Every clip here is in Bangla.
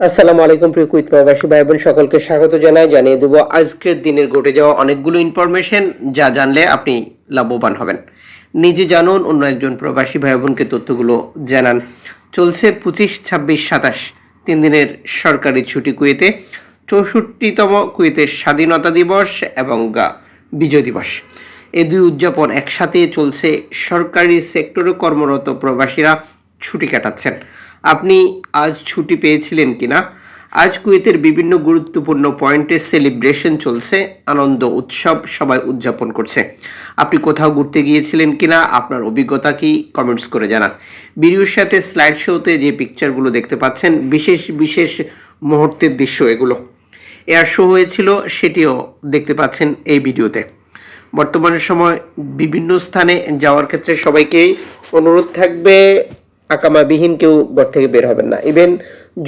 আসসালামু আলাইকুম প্রিয় প্রবাসী ভাই বোন সকলকে স্বাগত জানাই। জানিয়ে দেবো, আজকের দিনের ঘটে যাওয়া অনেকগুলো ইনফরমেশন যা জানলে আপনি লাভবান হবেন। নিজে জানুন, অন্য একজন প্রবাসী ভাই বোনকে তথ্যগুলো জানান। চলছে পঁচিশ, ছাব্বিশ, সাতাশ, তিন দিনের সরকারি ছুটি কুয়েতে। চৌষট্টিতম কুয়েতের স্বাধীনতা দিবস এবং বিজয় দিবস। এই দুই উদযাপন একসাথে চলছে। সরকারি সেক্টরে কর্মরত প্রবাসীরা ছুটি কাটাচ্ছেন। আপনি আজ ছুটি পেয়েছিলেন কিনা? আজ কুয়েতের বিভিন্ন গুরুত্বপূর্ণ পয়েন্টে সেলিব্রেশন চলছে, আনন্দ উৎসব সবাই উদযাপন করছে। আপনি কোথাও ঘুরতে গিয়েছিলেন কিনা, আপনার অভিজ্ঞতা কি কমেন্টস করে জানান। ভিডিওর সাথে স্লাইড শোতে যে পিকচারগুলো দেখতে পাচ্ছেন, বিশেষ বিশেষ মুহূর্তের দৃশ্য এগুলো। এয়ার শো হয়েছিল, সেটিও দেখতে পাচ্ছেন এই ভিডিওতে। বর্তমানের সময় বিভিন্ন স্থানে যাওয়ার ক্ষেত্রে সবাইকেই অনুরোধ থাকবে আকামাবিহীন কেউ ঘর থেকে বের হবেন না। ইভেন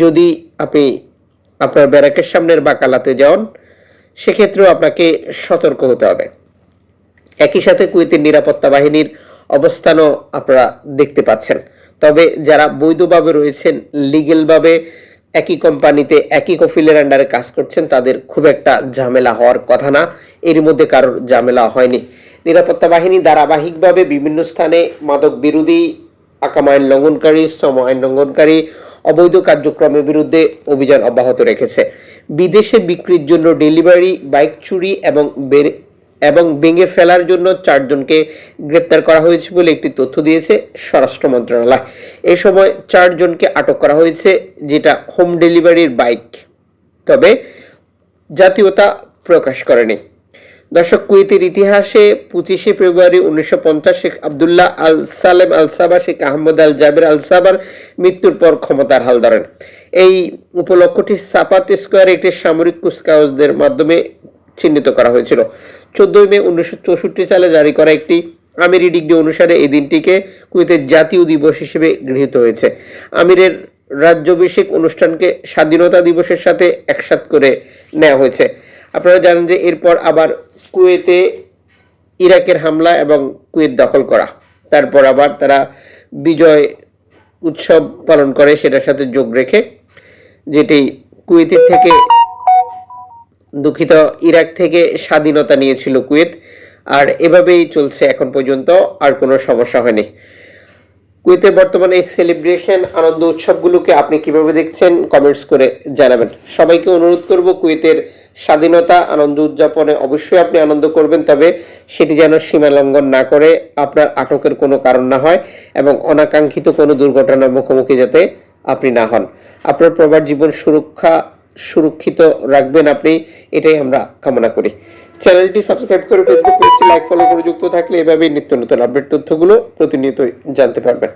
যদি আপনি আপনার ব্যারাকের সামনের বাকালাতে যান, সেক্ষেত্রেও আপনাকে সতর্ক হতে হবে। একই সাথে কুয়েতের নিরাপত্তা বাহিনীর অবস্থানও আপনারা দেখতে পাচ্ছেন। তবে যারা বৈধভাবে রয়েছেন লিগেলভাবে একই কোম্পানিতে একই কফিলের আন্ডারে কাজ করছেন, তাদের খুব একটা ঝামেলা হওয়ার কথা না। এর মধ্যে কারোর ঝামেলা হয়নি। নিরাপত্তা বাহিনী ধারাবাহিকভাবে বিভিন্ন স্থানে মাদক বিরোধী আকাম আইন লঙ্ঘনকারী শ্রম আইন লঙ্ঘনকারী অবৈধ কার্যক্রমের বিরুদ্ধে অভিযান অব্যাহত রেখেছে। বিদেশে বিক্রির জন্য ডেলিভারি, বাইক চুরি এবং এবং ভেঙে ফেলার জন্য চারজনকে গ্রেপ্তার করা হয়েছে বলে একটি তথ্য দিয়েছে স্বরাষ্ট্র মন্ত্রণালয়। এ সময় চারজনকে আটক করা হয়েছে, যেটা হোম ডেলিভারির বাইক। তবে জাতীয়তা প্রকাশ করেনি। দর্শক, কুয়েতের ইতিহাসে পঁচিশে ফেব্রুয়ারি উনিশশো পঞ্চাশ শেখ আবদুল্লাহ আল সালেম আল সাবা শেখ আহমদ আল জাবের আল সাবার মৃত্যুর পর ক্ষমতার হাল ধরেন। এই উপলক্ষটি সাপাত স্কোয়ারে একটি সামরিক কুচকাওয়াজদের মাধ্যমে চিহ্নিত করা হয়েছিল। চোদ্দই মে উনিশশো চৌষট্টি সালে জারি করা একটি আমিরি ডিগ্রি অনুসারে এই দিনটিকে কুয়েতের জাতীয় দিবস হিসেবে গৃহীত হয়েছে। আমিরের রাজ্যাভিষেক অনুষ্ঠানকে স্বাধীনতা দিবসের সাথে একসাথ করে নেওয়া হয়েছে। আপনারা জানেন যে এরপর আবার কুয়েতে ইরাকের হামলা এবং কুয়েত দখল করা। তারপর আবার তারা বিজয় উৎসব পালন করে, সেটার সাথে যোগ রেখে, যেটি কুয়েতের থেকে দুঃখিত, ইরাক থেকে স্বাধীনতা নিয়েছিল কুয়েত। আর এভাবেই চলছে এখন পর্যন্ত, আর কোনো সমস্যা হয়নি। কুয়েতের বর্তমানে এই সেলিব্রেশন আনন্দ উৎসবগুলোকে আপনি কীভাবে দেখছেন কমেন্টস করে জানাবেন। সবাইকে অনুরোধ করব কুয়েতের স্বাধীনতা, আনন্দ উদযাপনে অবশ্যই আপনি আনন্দ করবেন, তবে সেটি যেন সীমা লঙ্ঘন না করে আপনার আটকের কোনো কারণ না হয় এবং অনাকাঙ্ক্ষিত কোনো দুর্ঘটনার মুখোমুখি যাতে আপনি না হন। আপনার প্রবার জীবন সুরক্ষা সুরক্ষিত রাখবেন আপনি, এটাই আমরা কামনা করি। চ্যানেলটি সাবস্ক্রাইব করে ফেসবুক পেজটি লাইক ফলো করে যুক্ত থাকলে এভাবেই নিত্য নতুন আপডেট তথ্যগুলো প্রতিনিয়ত জানতে পারবেন।